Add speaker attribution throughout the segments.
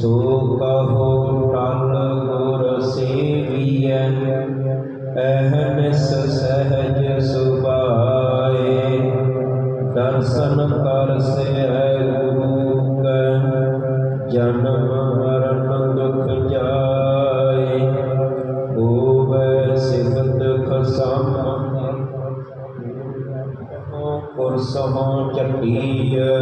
Speaker 1: ਸੋ ਕਹੋ ਟਲ ਗੁਰ ਸੇਵੀਐ ਅਹਨਿਸ ਸਹਿਜ ਸੁਭਾਏ। ਦਰਸ਼ਨ ਕਰ ਸਿਐ ਗੁਰੂ ਕੈ ਜਨਮ ਮਰਨ ਦੁਖ ਜਾਏ। ਹੋਵੇ ਸਿਫਤ ਖਸਮ ਕੁਰਸਹੋਂ ਚੱਟੀਐ।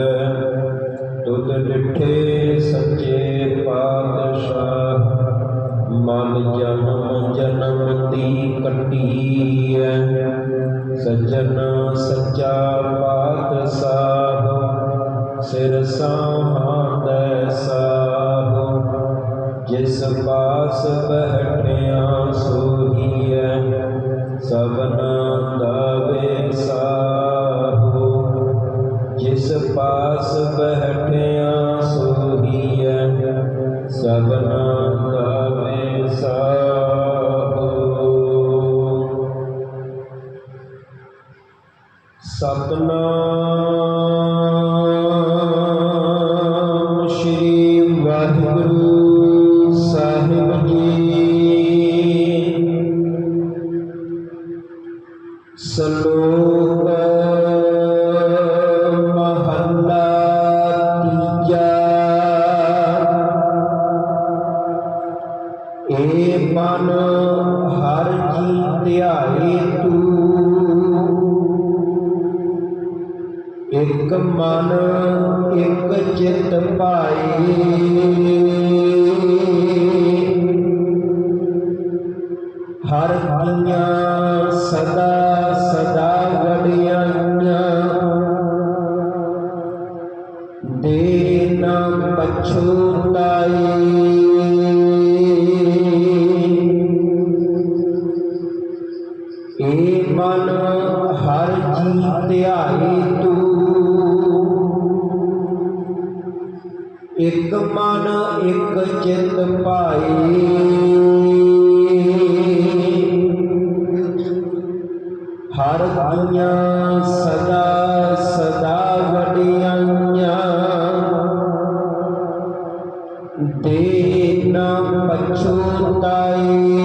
Speaker 1: ਤੁਧ ਡਿਠੇ ਸੱਚੇ ਪਾਤਸ਼ਾਹ। ਮਨ ਜਨਮ ਜਨਮ ਦੀ ਕੱਟੀਐ। ਸੱਜਣ ਸੱਚਾ ਪਾਤਸ਼ਾਹ। ਸਿਰ ਸਾਹਾਂਦੈ ਸਾਹ। ਜਿਸ ਪਾਸ ਬਹਿਠਿਆ ਸੋਹੀਐ ਸ੍ਰੀ ਇਕ ਮਨ, ਇਕ ਚਿਤ ਪਾਏ ਹਰ ਕੀਆਂ ਸਦਾ ਸਦਾ ਵਡਿਆਈਆਂ ਦੇ ਨਾ ਪਛੁਤਾਈ ਏ ਮਨ ਹਰ ਜੀ ਧਿਆਏ ਤੂੰ। ਇੱਕ ਮਨ ਇੱਕ ਚਿਤ ਪਾਈ। ਹਰ ਕੀਆਂ ਸਦਾ ਸਦਾ ਵਡਿਆਈਆਂ। ਦੇ ਨਾ ਪਛੁਤਾਈ।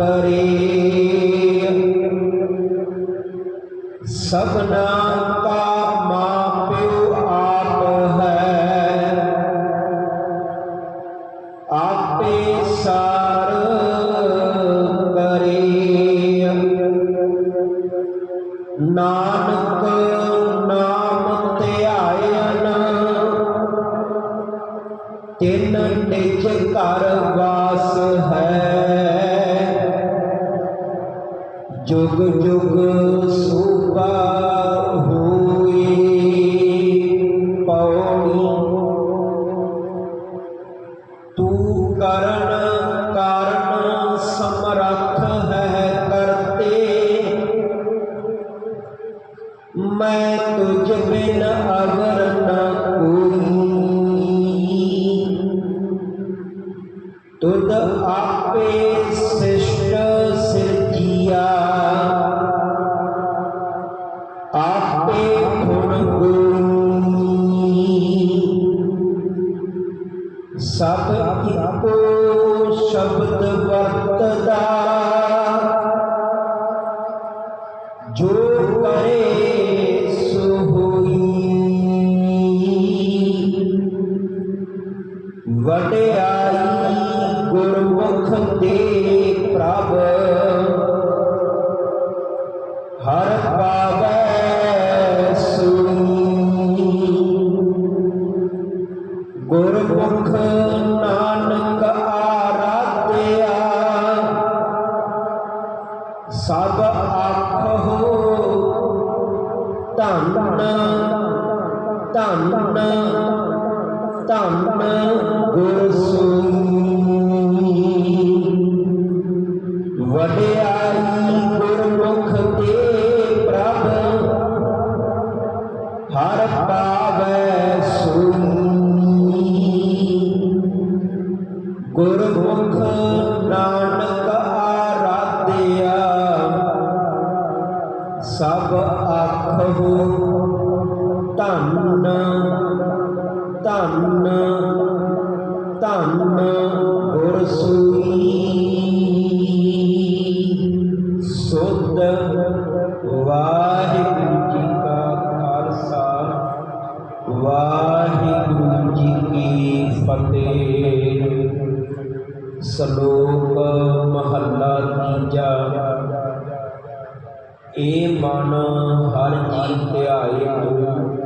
Speaker 1: ਕਰੇ ਸਭਨਾ ਮੈਂ ਤੁਝ ਬਿਨ ਅਗਰ ਨ ਕੋਈ। ਤੁਧ ਆਪੇ ਸਿਸ਼ਟ ਸਿਰਜੀਆ। ਆਪੇ ਗੁਣ ਗੋਈ ਸਭ ਇੱਕੋ ਵਡਿਆਈ ਗੁਰਮੁਖ ਦੇ ਪ੍ਰਭ। ਹਰ ਪਾਵੈ ਸੁਣੀ। ਗੁਰਮੁਖ ਨਾਨਕ ਆਰਾਧਿਆ। ਸਭ ਆਖੋ ਧੰਨ ਧੰਨ ਧੰਨ ਗੁਰ ਸੂਈ ਫਤਿਹ ਸ਼ਲੋਕ ਮਹੱਲਾ ਤੀਜਾ। ਏ ਮਨ ਹਰ ਜੀ ਧਿਆਏ ਤੂੰ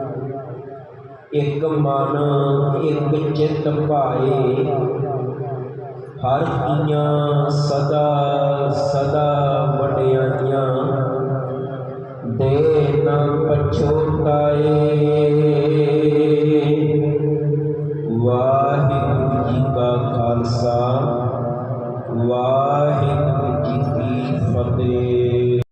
Speaker 1: ਇੱਕ ਮਨ, ਇੱਕ ਚਿੱਤ ਭਾਏ। ਹਰ ਕੀਆਂ ਸਦਾ ਸਦਾ ਵਡਿਆਈਆਂ। ਦੇ ਨਾ ਪਛੋਤਾਏ